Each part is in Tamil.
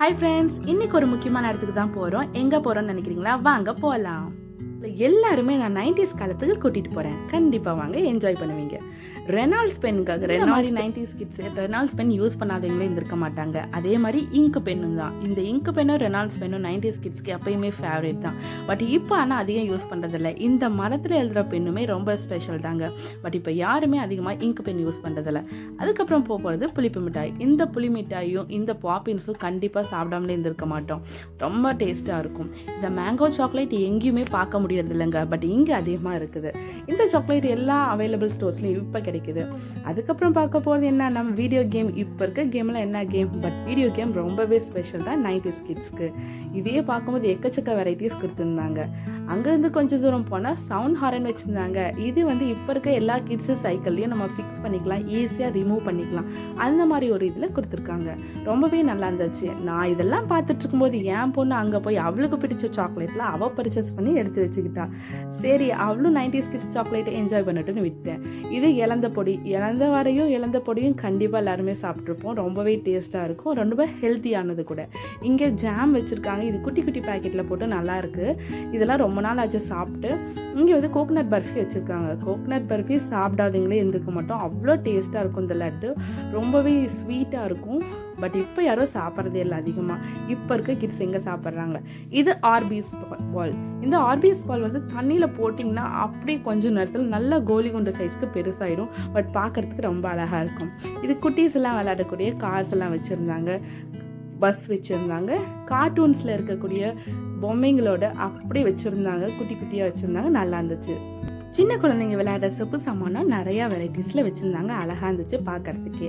ஹாய் ஃப்ரெண்ட்ஸ் இன்னைக்கு ஒரு முக்கியமான இடத்துக்கு தான் போகிறோம் எங்கே போகிறோம்னு நினைக்கிறீங்களா? வாங்க போகலாம் எல்லாருமே நான் நைன்டிஸ் காலத்துக்கு கூட்டிகிட்டு போகிறேன் கண்டிப்பாக வாங்க என்ஜாய் பண்ணுவீங்க. ரெனால்ட்ஸ் பென்னுக்காக ரெனால்டி nineties kids Reynolds pen use பண்ணாதவங்களே இருந்திருக்க மாட்டாங்க. அதே மாதிரி இங்கு பென்னும் தான். இந்த இங்கு பென்னும் ரெனால்ட்ஸ் பென்னும் நைன்டிஸ் கிட்ஸ்க்கு எப்பயுமே ஃபேவரேட் தான். பட் இப்போ ஆனால் அதிகம் யூஸ் பண்ணுறதில்ல இந்த மரத்தில் எழுதுகிற பெண்ணுமே ரொம்ப ஸ்பெஷல் தாங்க. பட் இப்போ யாருமே அதிகமாக இங்கு பென் யூஸ் பண்ணுறதில்ல அதுக்கப்புறம் போக போகிறது புளிப்பு மிட்டாய். இந்த புளி மிட்டாயும் இந்த பாப்பின்ஸும் கண்டிப்பாக சாப்பிடாமலே இருந்திருக்க மாட்டோம். ரொம்ப டேஸ்ட்டாக இருக்கும். இந்த மேங்கோ சாக்லேட் எங்கேயுமே பார்க்க முடியறது இல்லைங்க பட் இங்கே அதிகமாக இருக்குது. இந்த சாக்லேட் எல்லா அவைலபிள் ஸ்டோர்ஸ்லையும் இப்போ கிடைக்குது அதுக்கப்புறம் பார்க்க போகிறது என்ன? நம்ம வீடியோ கேம் இப்போ இருக்க கேமில் என்ன கேம் பட் வீடியோ கேம் ரொம்பவே ஸ்பெஷல் தான் நைன்டிஸ் கிட்ஸ்க்கு இதையே பார்க்கும்போது எக்கச்சக்க வெரைட்டிஸ் கொடுத்துருந்தாங்க. அங்கேருந்து கொஞ்சம் தூரம் போனால் சவுண்ட் ஹாரன் வச்சுருந்தாங்க. இது வந்து இப்போ இருக்க எல்லா கிட்ஸு சைக்கிள்லையும் நம்ம ஃபிக்ஸ் பண்ணிக்கலாம் ஈஸியாக ரிமூவ் பண்ணிக்கலாம். அந்த மாதிரி ஒரு இதில் கொடுத்துருக்காங்க. ரொம்பவே நல்லா இருந்துச்சு. நான் இதெல்லாம் பார்த்துட்டு இருக்கும்போது என் பொண்ணு அங்கே போய் அவளுக்கு பிடிச்ச சாக்லேட்டில் அவள் பர்ச்சேஸ் பண்ணி எடுத்து வச்சுக்கிட்டா. சரி அவளும் நைன்டிஸ் கிட்ஸ் சாக்லேட்டை என்ஜாய் பண்ணட்டும்னு விட்டேன் இது இழந்த பொடி. இழந்த வடையும் இழந்த பொடியும் கண்டிப்பாக எல்லாருமே சாப்பிட்ருப்போம் ரொம்பவே டேஸ்ட்டாக இருக்கும். ரொம்ப ஹெல்த்தியானது கூட. இங்கே ஜாம் வச்சுருக்காங்க. இது குட்டி குட்டி பேக்கெட்டில் போட்டு நல்லாயிருக்கு இதெல்லாம் ரொம்ப நாள் ஆச்சு சாப்பிட்டு. இங்கே வந்து கோகனட் பர்ஃபி வச்சுருக்காங்க. கோகனட் பர்ஃபி சாப்பிடாதீங்களே இருந்துக்க மாட்டோம். அவ்வளோ டேஸ்ட்டாக இருக்கும் இந்த லட்டு. ரொம்பவே ஸ்வீட்டாக இருக்கும். பட் இப்போ யாரும் சாப்பிட்றதே இல்லை அதிகமாக இப்போ இருக்க கிட்ஸ் எங்கே சாப்பிட்றாங்க? இது ஆர்பிஸ் பால். இந்த ஆர்பிஸ் பால் வந்து தண்ணியில் போட்டிங்கன்னா அப்படியே கொஞ்சம் நேரத்தில் நல்ல கோலி குண்ட சைஸ்க்கு பெருசாயிரும். பட் பார்க்குறதுக்கு ரொம்ப அழகாக இருக்கும். இது குட்டீஸ் எல்லாம் விளையாடக்கூடிய கார்ஸ் எல்லாம் வச்சுருந்தாங்க. பஸ் வச்சுருந்தாங்க. கார்ட்டூன்ஸில் இருக்கக்கூடிய பொம்மைங்களோட அப்படியே வச்சுருந்தாங்க குட்டி குட்டியாக வச்சுருந்தாங்க நல்லா இருந்துச்சு. சின்ன குழந்தைங்க விளையாடுற சொப்பு சாமானம் நிறையா வெரைட்டிஸில் வச்சுருந்தாங்க அழகாக இருந்துச்சு பார்க்குறதுக்கு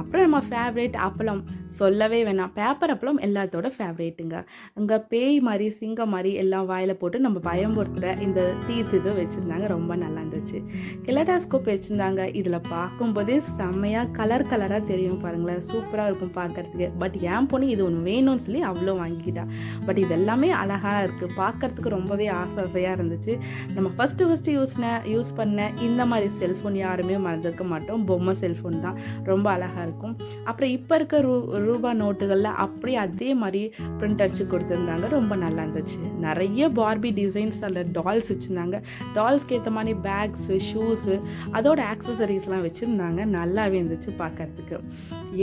அப்புறம் நம்ம ஃபேவரேட் அப்பளம் சொல்லவே வேணாம். பேப்பர் அப்பளம் எல்லாத்தோட ஃபேவரேட்டுங்க அங்கே பேய் மாதிரி சிங்கம் மாதிரி எல்லாம் வாயில் போட்டு நம்ம பயம்படுத்துகிற இந்த தீர்த்து இது வச்சுருந்தாங்க ரொம்ப நல்லா இருந்துச்சு. கிலடாஸ்கோப் வச்சுருந்தாங்க. இதில் பார்க்கும்போதே செம்மையாக கலர் கலராக தெரியும் பாருங்களேன். சூப்பராக இருக்கும் பார்க்குறதுக்கு பட் என் பொண்ணு இது ஒன்று வேணும்னு சொல்லி அவ்வளோ வாங்கிக்கிட்டா. பட் இது எல்லாமே அழகாக இருக்குது பார்க்கறதுக்கு ரொம்பவே ஆசை ஆசையாக இருந்துச்சு. நம்ம ஃபஸ்ட்டு ஃபஸ்ட்டு யூஸ் யூஸ் பண்ண இந்த மாதிரி செல்ஃபோன் யாருமே மறந்துருக்க மாட்டோம். பொம்மை செல்ஃபோன் தான். ரொம்ப அழகாக இருக்கும். அப்புறம் இப்போ இருக்க ரூ ரூபா நோட்டுகளில் அப்படியே அதே மாதிரி பிரிண்ட் அடிச்சு கொடுத்துருந்தாங்க. ரொம்ப நல்லா இருந்துச்சு. நிறைய பார்பி டிசைன்ஸ் அதில் டால்ஸ் வச்சுருந்தாங்க. டால்ஸ்க்கு ஏற்ற மாதிரி பேக்ஸு ஷூஸு அதோட ஆக்சசரிஸ்லாம் வச்சுருந்தாங்க. நல்லாவே இருந்துச்சு பார்க்கறதுக்கு.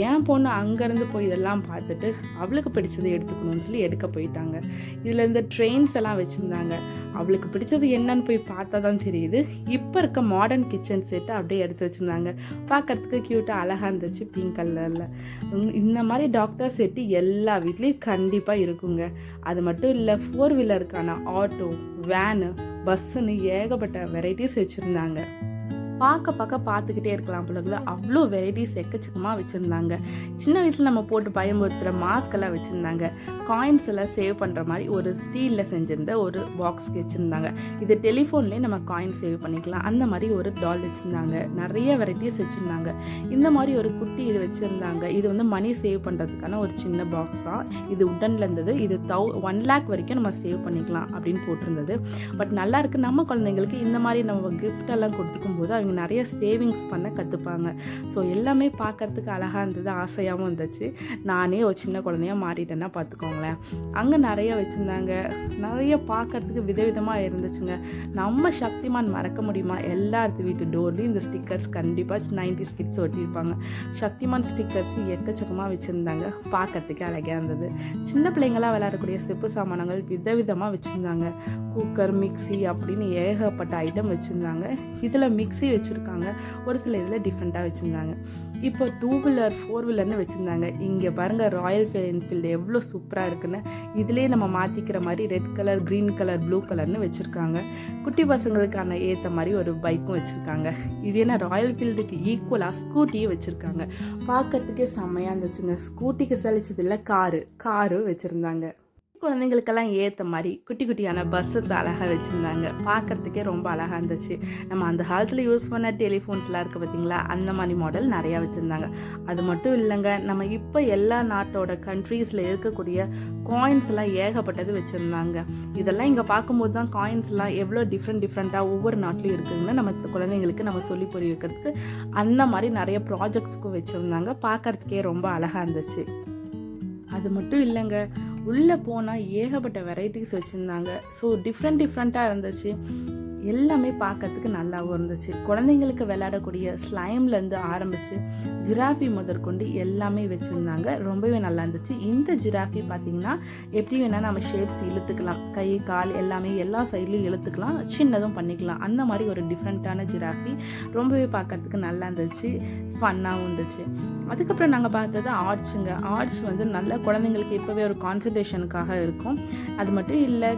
என் பொண்ணு அங்கேருந்து போய் இதெல்லாம் பார்த்துட்டு அவளுக்கு பிடிச்சதை எடுத்துக்கணும்னு சொல்லி எடுக்க போயிட்டாங்க. இதில் இந்த ட்ரெயின்ஸ் எல்லாம் வச்சுருந்தாங்க. அவளுக்கு பிடிச்சது என்னன்னு போய் பார்த்தா தான் தெரியுது. இப்போ இருக்க மாடர்ன் கிச்சன் செட்டை அப்படியே எடுத்து வச்சுருந்தாங்க. பார்க்கறதுக்கு க்யூட்டாக அழகாக இருந்துச்சு பிங்க் கலரில் இந்த மாதிரி டாக்டர் செட்டு எல்லா வீட்லேயும் கண்டிப்பாக இருக்குங்க. அது மட்டும் இல்லை ஃபோர் வீலருக்கான ஆட்டோ வேனு பஸ்ஸுன்னு ஏகப்பட்ட வெரைட்டிஸ் வச்சுருந்தாங்க. பார்க்க பார்க்க பார்த்துக்கிட்டே இருக்கலாம் பிள்ளைகளை அவ்வளோ வெரைட்டிஸ் எக்கச்சக்கமாக வச்சுருந்தாங்க. சின்ன வயசில் நம்ம போட்டு பயமுறுத்துகிற மாஸ்க் எல்லாம் வச்சுருந்தாங்க. காயின்ஸ் எல்லாம் சேவ் பண்ணுற மாதிரி ஒரு ஸ்டீலில் செஞ்சிருந்த ஒரு பாக்ஸ் வச்சுருந்தாங்க. இது டெலிஃபோன்லேயே நம்ம காயின் சேவ் பண்ணிக்கலாம். அந்த மாதிரி ஒரு டால் வச்சுருந்தாங்க. நிறைய வெரைட்டிஸ் வச்சுருந்தாங்க. இந்த மாதிரி ஒரு குட்டி இது வச்சுருந்தாங்க. இது வந்து மணி சேவ் பண்ணுறதுக்கான ஒரு சின்ன பாக்ஸ் தான் இது உடனில் இருந்தது. இது தௌ ஒன் லேக் வரைக்கும் நம்ம சேவ் பண்ணிக்கலாம் அப்படின்னு போட்டிருந்தது. பட் நல்லாயிருக்கு நம்ம குழந்தைங்களுக்கு இந்த மாதிரி நம்ம கிஃப்ட் எல்லாம் கொடுத்துக்கும் போது அவங்க நிறைய சேவிங்ஸ் பண்ண கற்றுப்பாங்க ஸோ எல்லாமே பார்க்கறதுக்கு அழகாக இருந்தது ஆசையாகவும் இருந்துச்சு. நானே ஒரு சின்ன குழந்தையாக மாறிட்டேன்னா பார்த்துக்கோங்களேன் அங்கே நிறைய வச்சுருந்தாங்க. நிறைய பார்க்கறதுக்கு விதவிதமாக இருந்துச்சுங்க. நம்ம சக்திமான் மறக்க முடியுமா? எல்லாத்து வீட்டு டோர்லேயும் இந்த ஸ்டிக்கர்ஸ் கண்டிப்பாக நைன்டி ஸ்கிட்ஸ் ஒட்டியிருப்பாங்க. சக்திமான் ஸ்டிக்கர்ஸ் எக்கச்சக்கமாக வச்சுருந்தாங்க. பார்க்கறதுக்கு அழகாக இருந்தது. சின்ன பிள்ளைங்களாம் விளையாடக்கூடிய செப்பு சாமானங்கள் விதவிதமாக வச்சுருந்தாங்க. குக்கர் மிக்ஸி அப்படின்னு ஏகப்பட்ட ஐட்டம் வச்சுருந்தாங்க. இதில் மிக்சி வச்சுருக்காங்க. ஒரு சில இதில் டிஃப்ரெண்ட்டாக வச்சுருந்தாங்க. இப்போ டூ வீலர் ஃபோர் வீலர்னு வச்சுருந்தாங்க. இங்கே பாருங்கள் ராயல் என்ஃபீல்டு எவ்வளோ சூப்பராக இருக்குன்னு. இதுலேயே நம்ம மாற்றிக்கிற மாதிரி red colour green colour blue கலர்னு வச்சுருக்காங்க. குட்டி பசங்களுக்கான ஏற்ற மாதிரி ஒரு பைக்கும் வச்சுருக்காங்க. இது என்ன ராயல் ஃபீல்டுக்கு ஈக்குவலாக ஸ்கூட்டியும் வச்சுருக்காங்க. பார்க்கறதுக்கே செம்மையாக இருந்துச்சுங்க. ஸ்கூட்டிக்கு சலிச்சதில்ல காரு காரு வச்சுருந்தாங்க. குழந்தைங்களுக்கெல்லாம் ஏற்ற மாதிரி குட்டி குட்டியான பஸ்ஸஸ் அழகாக வச்சுருந்தாங்க. பார்க்கறதுக்கே ரொம்ப அழகாக இருந்துச்சு. நம்ம அந்த காலத்தில் யூஸ் பண்ண டெலிஃபோன்ஸ்லாம் இருக்குது பார்த்தீங்களா அந்த மாதிரி மாடல் நிறையா வச்சுருந்தாங்க. அது மட்டும் இல்லைங்க நம்ம இப்போ எல்லா நாட்டோட கண்ட்ரீஸில் இருக்கக்கூடிய காயின்ஸ்லாம் ஏகப்பட்டது வச்சுருந்தாங்க. இதெல்லாம் இங்கே பார்க்கும்போது தான் காயின்ஸ்லாம் எவ்வளோ டிஃப்ரெண்ட் டிஃப்ரெண்ட்டாக ஒவ்வொரு நாட்டிலையும் இருக்குதுன்னு நம்ம குழந்தைங்களுக்கு நம்ம சொல்லி புரிய வைக்கிறதுக்கு அந்த மாதிரி நிறைய ப்ராஜெக்ட்ஸ்க்கும் வச்சுருந்தாங்க. பார்க்கறதுக்கே ரொம்ப அழகாக இருந்துச்சு. அது மட்டும் இல்லைங்க உள்ளே போனால் ஏகப்பட்ட வெரைட்டிஸ் வச்சுருந்தாங்க. ஸோ டிஃப்ரெண்ட் டிஃப்ரெண்ட்டாக இருந்துச்சு. எல்லாமே பார்க்கறதுக்கு நல்லாவும் இருந்துச்சு. குழந்தைங்களுக்கு விளையாடக்கூடிய ஸ்லைம்லேருந்து ஆரம்பித்து ஜிராஃபி முதற்கொண்டு எல்லாமே வச்சுருந்தாங்க. ரொம்பவே நல்லா இருந்துச்சு. இந்த ஜிராஃபி பார்த்தீங்கன்னா எப்படி வேணால் நம்ம ஷேப்ஸ் இழுத்துக்கலாம். கை கால் எல்லாமே எல்லா சைட்லையும் இழுத்துக்கலாம். சின்னதும் பண்ணிக்கலாம். அந்த மாதிரி ஒரு டிஃப்ரெண்ட்டான ஜிராஃபி ரொம்பவே பார்க்கறதுக்கு நல்லா இருந்துச்சு. ஃபன்னாகவும் இருந்துச்சு. அதுக்கப்புறம் நாங்கள் பார்த்தது ஆர்ட்ஸுங்க. ஆர்ட்ஸ் வந்து நல்ல குழந்தைங்களுக்கு இப்போவே ஒரு கான்சன்ட்ரேஷனுக்காக இருக்கும். அது மட்டும் இல்லை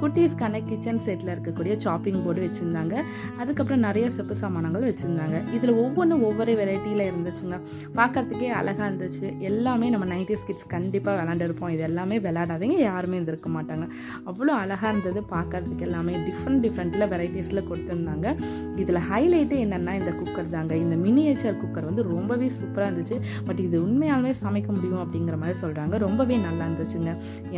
குட்டீஸ்க்கான கிச்சன் செட்டில் இருக்கக்கூடிய சாப்பிங் போர்டு வச்சுருந்தாங்க. அதுக்கப்புறம் நிறைய செப்பு சாமானங்கள் வச்சுருந்தாங்க. இதில் ஒவ்வொன்றும் ஒவ்வொரு வெரைட்டியில் இருந்துச்சுங்க. பார்க்கறதுக்கே அழகாக இருந்துச்சு. எல்லாமே நம்ம நைன்டிஸ் கிட்ஸ் கண்டிப்பாக விளாண்டுருப்போம் இது எல்லாமே விளாடாதீங்க. யாருமே இருந்திருக்க மாட்டாங்க. அவ்வளோ அழகாக இருந்தது பார்க்கறதுக்கு எல்லாமே. டிஃப்ரெண்ட் டிஃப்ரெண்ட்டில் வெரைட்டிஸில் கொடுத்துருந்தாங்க. இதில் ஹைலைட்டே என்னென்னா இந்த குக்கர் தாங்க. இந்த மினியேச்சர் குக்கர் வந்து ரொம்பவே சூப்பராக இருந்துச்சு. பட் இது உண்மையாலுமே சமைக்க முடியும் அப்படிங்கிற மாதிரி சொல்கிறாங்க ரொம்பவே நல்லா இருந்துச்சுங்க.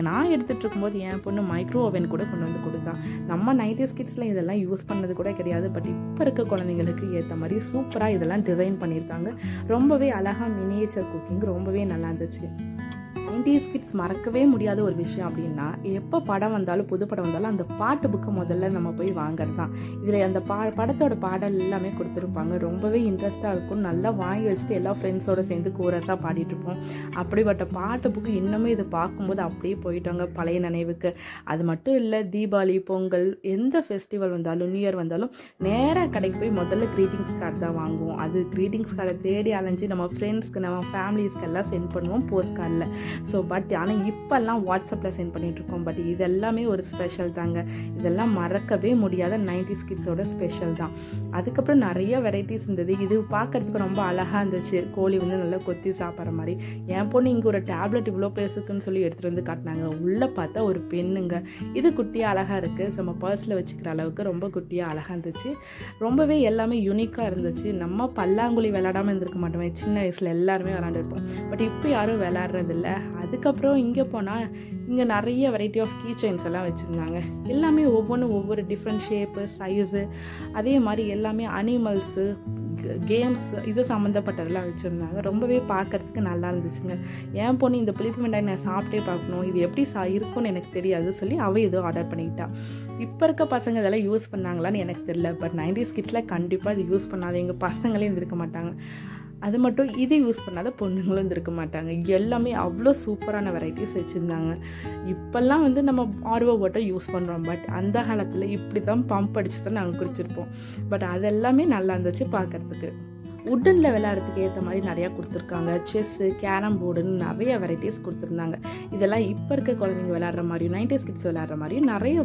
நான் எடுத்துகிட்டு இருக்கும்போது என் பொண்ணு மைக்ரோ ஓவன் கூட கொண்டு வந்து கொடுத்தா. நம்ம நைன்டிஸ் கிட்ஸில் இதெல்லாம் யூஸ் பண்ணது கூட கிடையாது. பட் இப்போ இருக்க குழந்தைங்களுக்கு ஏற்ற மாதிரி சூப்பராக இதெல்லாம் டிசைன் பண்ணியிருக்காங்க. ரொம்பவே அழகாக மினியேச்சர் குக்கிங் ரொம்பவே நல்லா இருந்துச்சு. நைன்டிஸ் கிட்ஸ் மறக்கவே முடியாத ஒரு விஷயம் அப்படின்னா எப்போ படம் வந்தாலும் புது படம் வந்தாலும் அந்த பாட்டு புக்கை முதல்ல நம்ம போய் வாங்குறது தான் இதில் அந்த பா படத்தோட பாடல் எல்லாமே கொடுத்துருப்பாங்க. ரொம்பவே இன்ட்ரெஸ்ட்டாக இருக்கும். நல்லா வாங்கி வச்சுட்டு எல்லா ஃப்ரெண்ட்ஸோடு சேர்ந்து கோரஸாக பாடிட்டுருப்போம் அப்படிப்பட்ட பாட்டு புக்கு இன்னுமே இதை பார்க்கும்போது அப்படியே போயிட்டாங்க பழைய நினைவுக்கு. அது மட்டும் இல்லை தீபாவளி பொங்கல் எந்த ஃபெஸ்டிவல் வந்தாலும் நியூ இயர் வந்தாலும் நேராக கடைக்கு போய் முதல்ல க்ரீட்டிங்ஸ் கார்டு தான் வாங்குவோம். அது க்ரீட்டிங்ஸ் கார்டை தேடி அலைஞ்சு நம்ம ஃப்ரெண்ட்ஸ்க்கு நம்ம ஃபேமிலிஸ்க்கு எல்லாம் சென்ட் பண்ணுவோம் போஸ்ட் கார்டில் ஸோ பட் ஆனால் இப்போல்லாம் வாட்ஸ்அப்பில் சென்ட் பண்ணிகிட்ருக்கோம் பட் இது எல்லாமே ஒரு ஸ்பெஷல் தாங்க. இதெல்லாம் மறக்கவே முடியாத நைன்டிஸ் கிட்ஸோட ஸ்பெஷல் தான். அதுக்கப்புறம் நிறைய வெரைட்டிஸ் இருந்தது. இது பார்க்குறதுக்கு ரொம்ப அழகாக இருந்துச்சு. கோழி வந்து நல்லா கொத்தி சாப்பிட்ற மாதிரி. என் பொண்ணு இங்கே ஒரு டேப்லெட் இவ்வளோ பேசுக்குன்னு சொல்லி எடுத்துகிட்டு வந்து காட்டினாங்க. உள்ளே பார்த்தா ஒரு பெண்ணுங்க. இது குட்டியாக அழகாக இருக்குது நம்ம பர்ஸில் வச்சுக்கிற அளவுக்கு ரொம்ப குட்டியாக அழகாக இருந்துச்சு. ரொம்பவே எல்லாமே யூனிக்காக இருந்துச்சு. நம்ம பல்லாங்குழி விளையாடாமல் இருந்திருக்க மாட்டோமே. சின்ன வயசில் எல்லாருமே விளாண்டுருப்போம் பட் இப்போ யாரும் விளாட்றதில்ல அதுக்கப்புறம் இங்கே போனால் இங்கே நிறைய வெரைட்டி ஆஃப் கீ செயின்ஸ் எல்லாம் வச்சுருந்தாங்க. எல்லாமே ஒவ்வொன்றும் ஒவ்வொரு டிஃப்ரெண்ட் ஷேப்பு சைஸு அதே மாதிரி எல்லாமே அனிமல்ஸு கேம்ஸ் இது சம்மந்தப்பட்டதெல்லாம் வச்சுருந்தாங்க. ரொம்பவே பார்க்கறதுக்கு நல்லா இருந்துச்சுங்க. ஏன் பொண்ணு இந்த புளிப்பு மிட்டாய் நான் சாப்பிட்டே பார்க்கணும். இது எப்படி சா இருக்கும்னு எனக்கு தெரியாது சொல்லி அவள் ஏதோ ஆர்டர் பண்ணிக்கிட்டா இப்போ இருக்க பசங்க இதெல்லாம் யூஸ் பண்ணாங்களான்னு எனக்கு தெரியல. பட் நைன்டிஸ் கிட்ஸில் கண்டிப்பாக இது யூஸ் பண்ணாத எங்கள் பசங்களே இருந்திருக்க மாட்டாங்க. அது மட்டும் இது யூஸ் பண்ணாத பொண்ணுங்களும் இருந்திருக்க மாட்டாங்க. எல்லாமே அவ்வளோ சூப்பரான வெரைட்டிஸ் வச்சுருந்தாங்க. இப்போல்லாம் வந்து நம்ம ஆர்வ ஓட்டை யூஸ் பண்ணுறோம் பட் அந்த காலத்தில் இப்படி தான் பம்ப் அடிச்சு தான் நாங்கள் குடிச்சிருப்போம். பட் அதெல்லாமே நல்லா இருந்துச்சு பார்க்குறதுக்கு உட்டனில் விளையாடுறதுக்கு ஏற்ற மாதிரி நிறையா கொடுத்துருக்காங்க. செஸ்ஸு கேரம் போர்டுன்னு நிறைய வெரைட்டிஸ் கொடுத்துருந்தாங்க. இதெல்லாம் இப்போ இருக்க குழந்தைங்க விளையாடுற மாதிரியும் நைன்டிஸ் கிட்ஸ் விளையாடுற மாதிரியும் நிறைய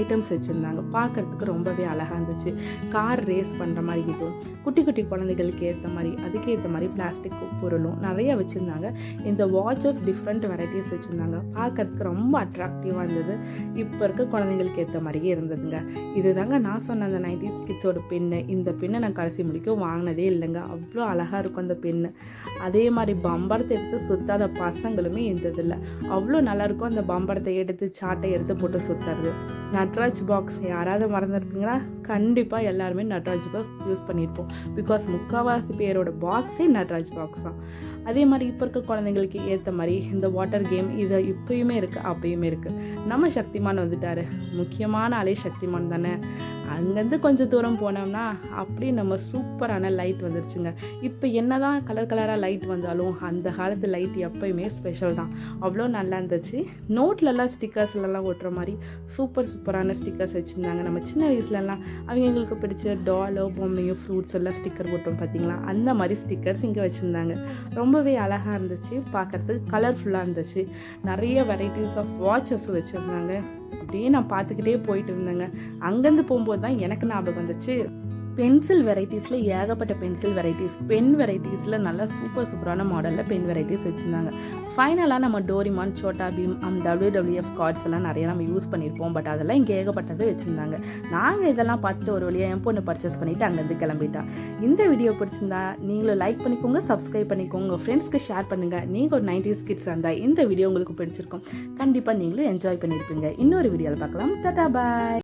ஐட்டம்ஸ் வச்சுருந்தாங்க. பார்க்குறதுக்கு ரொம்பவே அழகாக இருந்துச்சு. கார் ரேஸ் பண்ணுற மாதிரி இதுவும். குட்டி குட்டி குழந்தைகளுக்கு ஏற்ற மாதிரி அதுக்கு ஏற்ற மாதிரி பிளாஸ்டிக் பொருளும் நிறைய வச்சுருந்தாங்க. இந்த வாட்சஸ் டிஃப்ரெண்ட் வெரைட்டிஸ் வச்சுருந்தாங்க. பார்க்குறதுக்கு ரொம்ப அட்ராக்டிவாக இருந்தது. இப்போ இருக்க குழந்தைங்களுக்கு ஏற்ற மாதிரியே இருந்ததுங்க. இதுதாங்க நான் சொன்ன அந்த நைன்டிஸ் கிட்ஸோட பெண்ணு. இந்த பெண்ணை நான் கடைசி முடிக்கும் வாங்கினதே இல்லைங்க. அவ்வளோ அழகாக இருக்கும் அந்த பெண்ணு. அதே மாதிரி பம்பரத்தை எடுத்து சுத்தாத பசங்களுமே இருந்ததில்லை அவ்வளோ நல்லாயிருக்கும் அந்த பம்பரத்தை எடுத்து சாட்டை எடுத்து போட்டு சுற்றுறது நட்ராஜ் பாக்ஸ் யாராவது மறந்துருப்பீங்களா? கண்டிப்பாக எல்லாருமே நட்ராஜ் பாக்ஸ் யூஸ் பண்ணியிருப்போம். பிகாஸ் முக்கால்வாசி பேரோட பாக்ஸே நட்ராஜ் பாக்ஸ் தான். அதே மாதிரி இப்போ இருக்க குழந்தைங்களுக்கு ஏற்ற மாதிரி இந்த வாட்டர் கேம் இது இப்போயுமே இருக்குது அப்பயுமே இருக்குது நம்ம சக்திமான் வந்துட்டார். முக்கியமான அலை சக்திமான் தானே. அங்கேருந்து கொஞ்சம் தூரம் போனோம்னா அப்படியே நம்ம சூப்பரான லைட் வந்துருச்சுங்க. இப்போ என்ன தான் கலர் கலராக லைட் வந்தாலும் அந்த காலத்து லைட் எப்பயுமே ஸ்பெஷல் தான். அவ்வளோ நல்லா இருந்துச்சு. நோட்லலாம் ஸ்டிக்கர்ஸ்லலாம் ஓட்டுற மாதிரி சூப்பர் சூப்பரான ஸ்டிக்கர்ஸ் வச்சுருந்தாங்க. நம்ம சின்ன வயசுலலாம் அவங்க எங்களுக்கு பிடிச்ச டாலோ பொம்மையோ ஃப்ரூட்ஸ் எல்லாம் ஸ்டிக்கர் போட்டோம் பார்த்தீங்களா அந்த மாதிரி ஸ்டிக்கர்ஸ் இங்கே வச்சுருந்தாங்க. ரொம்பவே அழகாக இருந்துச்சு. பார்க்குறதுக்கு கலர்ஃபுல்லாக இருந்துச்சு. நிறைய வெரைட்டிஸ் ஆஃப் வாட்சஸ் வச்சுருந்தாங்க. அப்படியே நான் பார்த்துக்கிட்டே போயிட்டு இருந்தேங்க. அங்கேருந்து போகும்போது தான் எனக்கு ஞாபகம் வந்துச்சு. பென்சில் வெரைட்டிஸில் ஏகப்பட்ட பென்சில் வெரைட்டிஸ் பென் வெரைட்டிஸில் நல்லா சூப்பர் சூப்பரான மாடலில் பென் வெரைட்டிஸ் வச்சுருந்தாங்க. ஃபைனலாக நம்ம டோரிமான் சோட்டா பீம் அம் டபிள்யூடபிள்யூஎஃப் கார்ட்ஸ் எல்லாம் நிறைய நம்ம யூஸ் பண்ணியிருப்போம் பட் அதெல்லாம் இங்கே ஏகப்பட்டது வச்சுருந்தாங்க. நாங்கள் இதெல்லாம் பார்த்துட்டு ஒரு வழியாக என் பொண்ணு பர்ச்சேஸ் பண்ணிவிட்டு அங்கேருந்து கிளம்பிட்டா. இந்த வீடியோ பிடிச்சிருந்தா நீங்களும் லைக் பண்ணிக்கோங்க சப்ஸ்கிரைப் பண்ணிக்கோங்க. உங்கள் ஃப்ரெண்ட்ஸ்க்கு ஷேர் பண்ணுங்கள் நீங்கள் ஒரு நைன்டிஸ் கிட்ஸ் இருந்தால் இந்த வீடியோ உங்களுக்கு பிடிச்சிருக்கும். கண்டிப்பாக நீங்களும் என்ஜாய் பண்ணியிருப்பீங்க இன்னொரு வீடியோவில் பார்க்கலாம். டட்டா பாய்